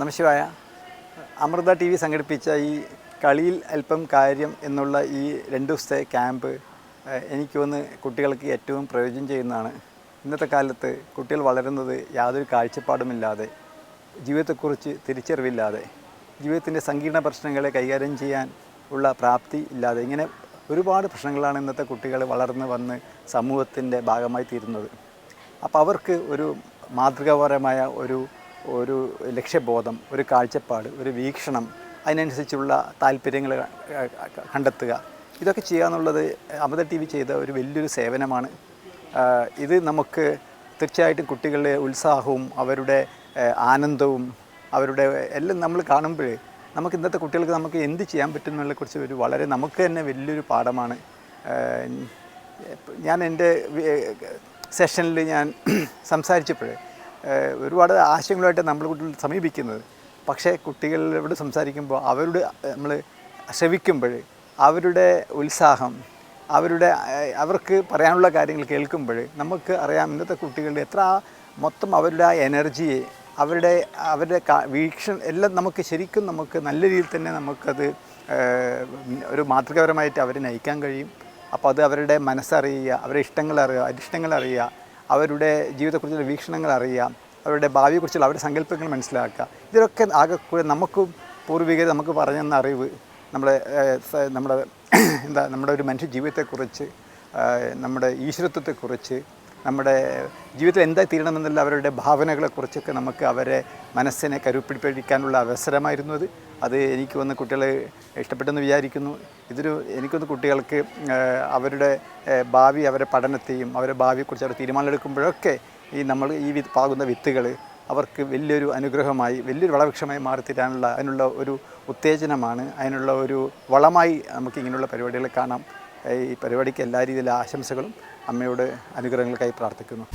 Namah Shivaya Amrita T V സംഘടിപ്പിച്ച ഈ കളിയിൽ അല്പം കാര്യം എന്നുള്ള ഈ രണ്ട് ദിവസത്തെ ക്യാമ്പ് എനിക്ക് തോന്നുന്നു കുട്ടികൾക്ക് ഏറ്റവും പ്രയോജനം ചെയ്യുന്നതാണ്. ഇന്നത്തെ കാലത്ത് കുട്ടികൾ വളരുന്നത് യാതൊരു കാഴ്ചപ്പാടുമില്ലാതെ ജീവിതത്തെക്കുറിച്ച് തിരിച്ചറിവില്ലാതെ ജീവിതത്തിന്റെ സങ്കീർണ പ്രശ്നങ്ങളെ കൈകാര്യം ചെയ്യാൻ ഉള്ള പ്രാപ്തി ഇല്ലാതെ ഇങ്ങനെ ഒരുപാട് പ്രശ്നങ്ങളാണ് ഇന്നത്തെ കുട്ടികൾ വളർന്ന് വന്ന് സമൂഹത്തിന്റെ ഭാഗമായി തീരുന്നത്. അപ്പോൾ അവർക്ക് ഒരു മാതൃകാപരമായ ഒരു ഒരു ലക്ഷ്യബോധം ഒരു കാഴ്ചപ്പാട് ഒരു വീക്ഷണം അതിനനുസരിച്ചുള്ള താല്പര്യങ്ങൾ കണ്ടെത്തുക. ഇതൊക്കെ ചെയ്യുക എന്നുള്ളത് അമൃത ടി വി ചെയ്ത ഒരു വലിയൊരു സേവനമാണ്. ഇത് നമുക്ക് തീർച്ചയായിട്ടും കുട്ടികളുടെ ഉത്സാഹവും അവരുടെ ആനന്ദവും അവരുടെ എല്ലാം നമ്മൾ കാണുമ്പോൾ നമുക്ക് ഇന്നത്തെ കുട്ടികൾക്ക് നമുക്ക് എന്ത് ചെയ്യാൻ പറ്റും എന്നുള്ളതിനെക്കുറിച്ച് ഒരു വളരെ നമുക്ക് തന്നെ വലിയൊരു പാഠമാണ്. ഞാൻ എന്റെ സെഷനിൽ ഞാൻ സംസാരിച്ചപ്പോൾ ഒരുപാട് ആശയങ്ങളുമായിട്ട് നമ്മൾ കുട്ടികൾ സമീപിക്കുന്നത്. പക്ഷേ കുട്ടികളോട് സംസാരിക്കുമ്പോൾ അവരുടെ നമ്മൾ ശ്രവിക്കുമ്പോൾ അവരുടെ ഉത്സാഹം അവരുടെ അവർക്ക് പറയാനുള്ള കാര്യങ്ങൾ കേൾക്കുമ്പോൾ നമുക്ക് അറിയാം ഇന്നത്തെ കുട്ടികളുടെ എത്ര മൊത്തം അവരുടെ ആ എനർജിയെ അവരുടെ അവരുടെ വീക്ഷണം എല്ലാം നമുക്ക് ശരിക്കും നമുക്ക് നല്ല രീതിയിൽ തന്നെ നമുക്കത് ഒരു മാതൃകാപരമായിട്ട് അവരെ നയിക്കാൻ കഴിയും. അപ്പോൾ അത് അവരുടെ മനസ്സറിയുക അവരുടെ ഇഷ്ടങ്ങൾ അറിയുക അരിഷ്ടങ്ങൾ അറിയുക അവരുടെ ജീവിതത്തെക്കുറിച്ചുള്ള വീക്ഷണങ്ങൾ അറിയാം അവരുടെ ഭാവിയെക്കുറിച്ചുള്ള അവരുടെ സങ്കല്പങ്ങൾ മനസ്സിലാക്കുക. ഇതിലൊക്കെ ആകെ കൂടെ നമുക്കും പൂർവികർ നമുക്ക് പറഞ്ഞു തന്ന അറിവ് നമ്മുടെ നമ്മുടെ എന്താ നമ്മുടെ ഒരു മനുഷ്യ ജീവിതത്തെക്കുറിച്ച് നമ്മുടെ ഈശ്വരത്വത്തെക്കുറിച്ച് നമ്മുടെ ജീവിതത്തിൽ എന്തായി തീരണമെന്നുള്ള അവരുടെ ഭാവനകളെക്കുറിച്ചൊക്കെ നമുക്ക് അവരെ മനസ്സിനെ കരുപ്പിടിപ്പിക്കാനുള്ള അവസരമായിരുന്നു അത്. അത് എനിക്ക് വന്ന് കുട്ടികൾ ഇഷ്ടപ്പെട്ടെന്ന് വിചാരിക്കുന്നു. ഇതൊരു എനിക്കൊന്ന് കുട്ടികൾക്ക് അവരുടെ ഭാവി അവരുടെ പഠനത്തെയും അവരുടെ ഭാവിയെക്കുറിച്ച് അവർ തീരുമാനമെടുക്കുമ്പോഴൊക്കെ ഈ നമ്മൾ ഈ പാകുന്ന വിത്തുകൾ അവർക്ക് വലിയൊരു അനുഗ്രഹമായി വലിയൊരു വളവൃക്ഷമായി മാറിത്തീരാനുള്ള അതിനുള്ള ഒരു ഉത്തേജനമാണ് അതിനുള്ള ഒരു വളമായി നമുക്ക് ഇങ്ങനെയുള്ള പരിപാടികൾ കാണാം. ഈ പരിപാടിക്ക് എല്ലാ രീതിയിലുള്ള ആശംസകളും അമ്മയോട് അനുഗ്രഹങ്ങൾക്കായി പ്രാർത്ഥിക്കുന്നു.